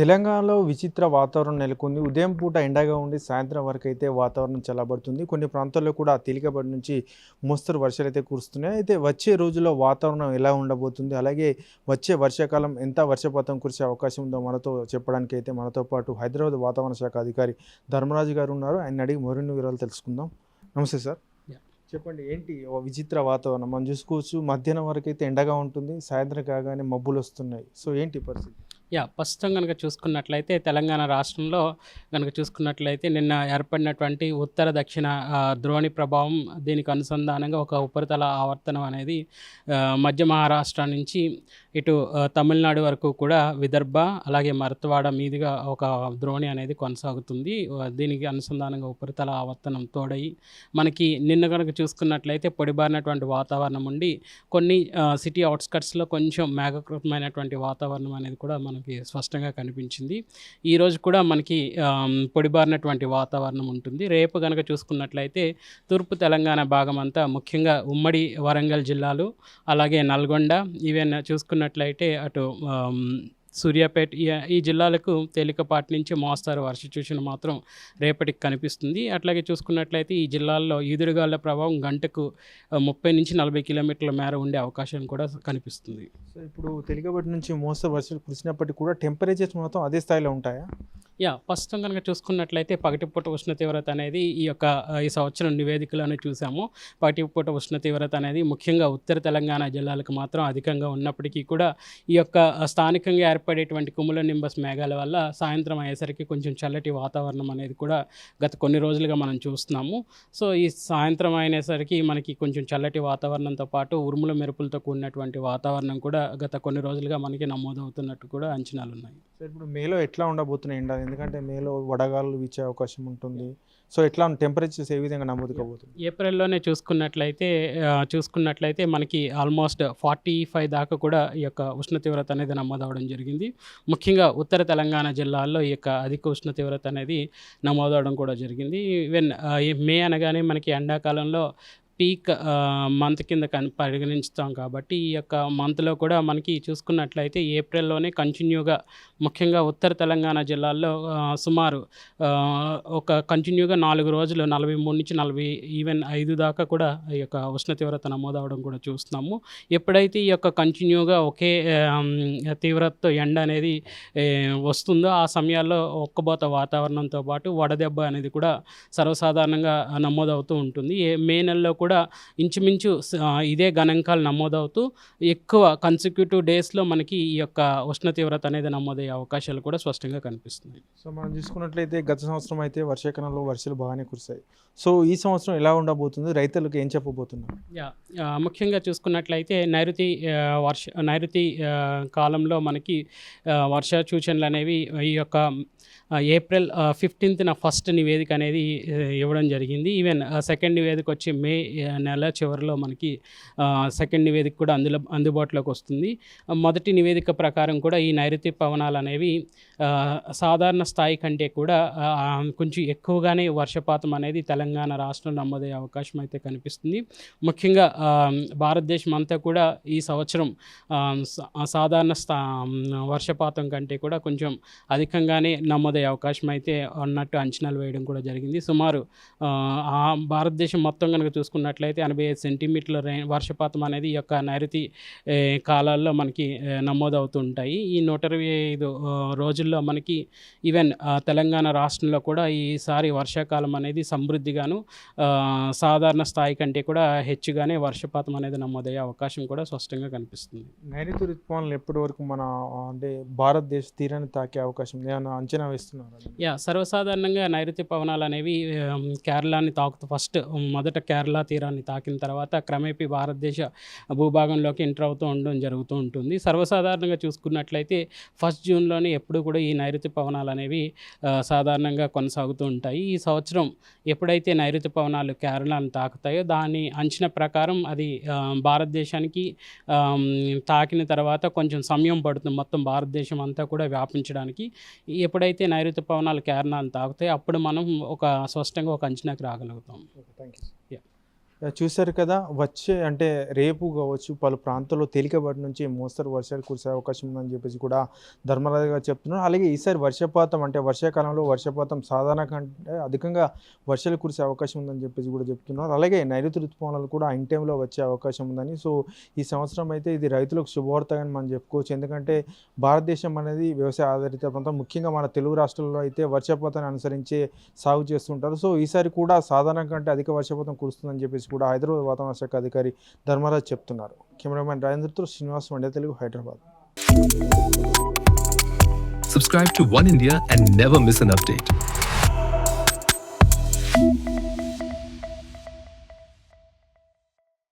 తెలంగాణలో విచిత్ర వాతావరణం నెలకొంది. ఉదయం పూట ఎండగా ఉండి సాయంత్రం వరకు అయితే వాతావరణం చల్లబడుతుంది. కొన్ని ప్రాంతాల్లో కూడా తేలికపాటి నుంచి మోస్తరు వర్షాలు అయితే కురుస్తున్నాయి. అయితే వచ్చే రోజుల్లో వాతావరణం ఎలా ఉండబోతుంది? అలాగే వచ్చే వర్షాకాలం ఎంత వర్షపాతం కురిసే అవకాశం ఉందో మనతో చెప్పడానికి అయితే మనతో పాటు హైదరాబాద్ వాతావరణ శాఖ అధికారి ధర్మరాజు గారు ఉన్నారు. ఆయన అడిగి మరిన్ని వివరాలు తెలుసుకుందాం. నమస్తే సార్. చెప్పండి ఏంటి విచిత్ర వాతావరణం? మనం చూసుకోవచ్చు మధ్యాహ్నం వరకు అయితే ఎండగా ఉంటుంది సాయంత్రం కాగానే మబ్బులు వస్తున్నాయి. సో ఏంటి పరిస్థితి? యా ప్రస్తుతం కనుక చూసుకున్నట్లయితే తెలంగాణ రాష్ట్రంలో కనుక చూసుకున్నట్లయితే నిన్న ఏర్పడినటువంటి ఉత్తర దక్షిణ ద్రోణి ప్రభావం దీనికి అనుసంధానంగా ఒక ఉపరితల ఆవర్తనం అనేది మధ్య మహారాష్ట్ర నుంచి ఇటు తమిళనాడు వరకు కూడా విదర్భ అలాగే మరత్వాడ మీదుగా ఒక ద్రోణి అనేది కొనసాగుతుంది. దీనికి అనుసంధానంగా ఉపరితల ఆవర్తనం తోడయి మనకి నిన్న కనుక చూసుకున్నట్లయితే పొడిబారినటువంటి వాతావరణం ఉండి కొన్ని సిటీ అవుట్స్కట్స్లో కొంచెం మేఘకృతమైనటువంటి వాతావరణం అనేది కూడా మనం మనకి స్పష్టంగా కనిపించింది. ఈరోజు కూడా మనకి పొడిబారినటువంటి వాతావరణం ఉంటుంది. రేపు కనుక చూసుకున్నట్లయితే తూర్పు తెలంగాణ భాగం అంతా ముఖ్యంగా ఉమ్మడి వరంగల్ జిల్లాలు అలాగే నల్గొండ ఈవెన్ చూసుకున్నట్లయితే అటు సూర్యాపేట ఈ- ఈ జిల్లాలకు తేలికపాటి నుంచి మోస్తారు. వర్ష సూచన మాత్రం రేపటికి కనిపిస్తుంది. అట్లాగే చూసుకున్నట్లయితే ఈ జిల్లాల్లో ఈదురుగాల ప్రభావం గంటకు ముప్పై నుంచి నలభై కిలోమీటర్ల మేర ఉండే అవకాశం కూడా కనిపిస్తుంది. సో ఇప్పుడు తేలికపాటి నుంచి మోస్తరు వర్షాలు కురిసినప్పటికీ కూడా టెంపరేచర్స్ మాత్రం అదే స్థాయిలో ఉంటాయా? యా ప్రస్తుతం కనుక చూసుకున్నట్లయితే పగటిపూట ఉష్ణ తీవ్రత అనేది ఈ యొక్క ఈ సంవత్సరం నివేదికలోనే చూసాము. పగటిపూట ఉష్ణ తీవ్రత అనేది ముఖ్యంగా ఉత్తర తెలంగాణ జిల్లాలకు మాత్రం అధికంగా ఉన్నప్పటికీ కూడా ఈ యొక్క స్థానికంగా ఏర్పడేటువంటి కుముల నింబస్ మేఘాల వల్ల సాయంత్రం అయ్యేసరికి కొంచెం చల్లటి వాతావరణం అనేది కూడా గత కొన్ని రోజులుగా మనం చూస్తున్నాము. సో ఈ సాయంత్రం అయినసరికి మనకి కొంచెం చల్లటి వాతావరణంతో పాటు ఉరుముల మెరుపులతో కూడినటువంటి వాతావరణం కూడా గత కొన్ని రోజులుగా మనకి నమోదవుతున్నట్టు కూడా అంచనాలు ఉన్నాయి సో ఇప్పుడు మేలో ఎట్లా ఉండబోతున్నాయి ఎందుకంటే మేలో వడగాలు వీచే అవకాశం ఉంటుంది. సో ఎట్లా టెంపరేచర్స్ ఏ విధంగా నమోదు కాబోతుంది ఏప్రిల్లోనే చూసుకున్నట్లయితే చూసుకున్నట్లయితే మనకి ఆల్మోస్ట్ ఫార్టీ ఫైవ్ దాకా కూడా ఈ యొక్క ఉష్ణ తీవ్రత అనేది నమోదవడం జరిగింది. ముఖ్యంగా ఉత్తర తెలంగాణ జిల్లాల్లో ఈ యొక్క అధిక ఉష్ణ తీవ్రత అనేది నమోదవడం కూడా జరిగింది. ఈవెన్ మే అనగానే మనకి ఎండాకాలంలో పీక్ మంత్ కింద పరిగణించుతాం కాబట్టి ఈ యొక్క మంత్లో కూడా మనకి చూసుకున్నట్లయితే ఏప్రిల్లోనే కంటిన్యూగా ముఖ్యంగా ఉత్తర తెలంగాణ జిల్లాల్లో సుమారు ఒక కంటిన్యూగా నాలుగు రోజులు నలభై మూడు నుంచి నలభై ఈవెన్ ఐదు దాకా కూడా ఈ యొక్క ఉష్ణ తీవ్రత నమోదవడం కూడా చూస్తున్నాము. ఎప్పుడైతే ఈ యొక్క కంటిన్యూగా ఒకే తీవ్రతతో ఎండ అనేది వస్తుందో ఆ సమయాల్లో ఒక్కబోత వాతావరణంతో పాటు వడదెబ్బ అనేది కూడా సర్వసాధారణంగా నమోదవుతూ ఉంటుంది. ఏ మే నెలలో కూడా ఇంచుమించు స- ఆ, ఇదే గణాంకాలు నమోదవుతూ ఎక్కువ కన్సిక్యూటివ్ డేస్లో మనకి ఈ యొక్క ఉష్ణ తీవ్రత అనేది నమోదయ్యే అవకాశాలు కూడా స్పష్టంగా కనిపిస్తుంది సో మనం చూసుకున్నట్లయితే గత సంవత్సరం అయితే వర్షాకాలంలో వర్షాలు బాగానే కురిశాయి. సో ఈ సంవత్సరం ఎలా ఉండబోతుంది? రైతులకు ఏం చెప్పబోతున్నారు? యా ముఖ్యంగా చూసుకున్నట్లయితే నైరుతి వర్ష నైరుతి కాలంలో మనకి వర్ష సూచనలు అనేవి ఈ యొక్క ఏప్రిల్ ఫిఫ్టీన్త్న ఫస్ట్ నివేదిక అనేది ఇవ్వడం జరిగింది. ఈవెన్ సెకండ్ నివేదిక వచ్చి మే నెల చివరిలో మనకి సెకండ్ నివేదిక కూడా అందులో అందుబాటులోకి వస్తుంది. మొదటి నివేదిక ప్రకారం కూడా ఈ నైరుతి పవనాలు అనేవి సాధారణ స్థాయి కంటే కూడా కొంచెం ఎక్కువగానే వర్షపాతం అనేది తెలంగాణ రాష్ట్రం నమోదయ్యే అవకాశం అయితే కనిపిస్తుంది. ముఖ్యంగా భారతదేశం అంతా కూడా ఈ సంవత్సరం సాధారణ స్థా వర్షపాతం కంటే కూడా కొంచెం అధికంగానే నమోదయ్యే అవకాశం అయితే ఉన్నట్టు అంచనాలు వేయడం కూడా జరిగింది. సుమారు ఆ, భారతదేశం మొత్తం కనుక చూసుకున్నట్లయితే ఎనభై ఐదు సెంటీమీటర్ల వర్షపాతం అనేది ఈ యొక్క నైరుతి కాలాల్లో మనకి నమోదవుతుంటాయి నమోదవుతూ ఉంటాయి. ఈ నూట ఇరవై ఐదు రోజుల్లో రోజుల్లో మనకి ఈవెన్ తెలంగాణ రాష్ట్రంలో కూడా ఈసారి వర్షాకాలం అనేది సమృద్ధిగాను సాధారణ స్థాయి కంటే కూడా హెచ్చుగానే వర్షపాతం అనేది నమోదయ్యే అవకాశం కూడా స్పష్టంగా కనిపిస్తుంది నైరుతి ఋతుపవనాలు ఎప్పటి వరకు మన అంటే భారతదేశ తీరాన్ని తాకే అవకాశం? ఏమైనా అంచనా వేస్తున్నారు యా సర్వసాధారణంగా నైరుతి పవనాలు అనేవి కేరళని తాకుతూ ఫస్ట్ మొదట కేరళ తీరాన్ని తాకిన తర్వాత క్రమేపీ భారతదేశ భూభాగంలోకి ఎంటర్ అవుతూ ఉండడం జరుగుతూ ఉంటుంది సర్వసాధారణంగా చూసుకున్నట్లయితే ఫస్ట్ జూన్లోనే ఎప్పుడు కూడా ఈ నైరుతి పవనాలు అనేవి సాధారణంగా కొనసాగుతూ ఉంటాయి. ఈ సంవత్సరం ఎప్పుడైతే నైరుతి పవనాలు కేరళను తాకుతాయో దాని అంచనా ప్రకారం అది భారతదేశానికి తాకిన తర్వాత కొంచెం సమయం పడుతుంది మొత్తం భారతదేశం అంతా కూడా వ్యాపించడానికి. ఎప్పుడైతే నైరుతి పవనాలు కేరళను తాకుతాయో అప్పుడు మనం ఒక స్పష్టంగా ఒక అంచనాకి రాగలుగుతాం. Thank you. చూశారు కదా వచ్చే అంటే రేపు కావచ్చు పలు ప్రాంతాల్లో తేలికపాటి నుంచి మోస్తరు వర్షాలు కురిసే అవకాశం ఉందని చెప్పేసి కూడా ధర్మరాజు గారు చెప్తున్నారు. అలాగే ఈసారి వర్షపాతం అంటే వర్షాకాలంలో వర్షపాతం సాధారణ కంటే అధికంగా వర్షాలు కురిసే అవకాశం ఉందని చెప్పేసి కూడా చెప్తున్నారు. అలాగే నైరుతి ఋతుపవనాలు కూడా ఇన్ టైంలో వచ్చే అవకాశం ఉందని సో ఈ సంవత్సరం అయితే ఇది రైతులకు శుభవార్తగా మనం చెప్పుకోవచ్చు. ఎందుకంటే భారతదేశం అనేది వ్యవసాయ ఆధారిత ప్రాంతం. ముఖ్యంగా మన తెలుగు రాష్ట్రాల్లో అయితే వర్షపాతాన్ని అనుసరించే సాగు చేస్తుంటారు. సో ఈసారి కూడా సాధారణ కంటే అధిక వర్షపాతం కురుస్తుందని చెప్పేసి కూడా హైదరాబాద్ వాతావరణ శాఖ అధికారి ధర్మరాజ్ చెప్తున్నారు కెమెరామెన్ రాజేంద్రతో శ్రీనివాస్ వండే Telugu Hyderabad Subscribe to One India and never miss an update.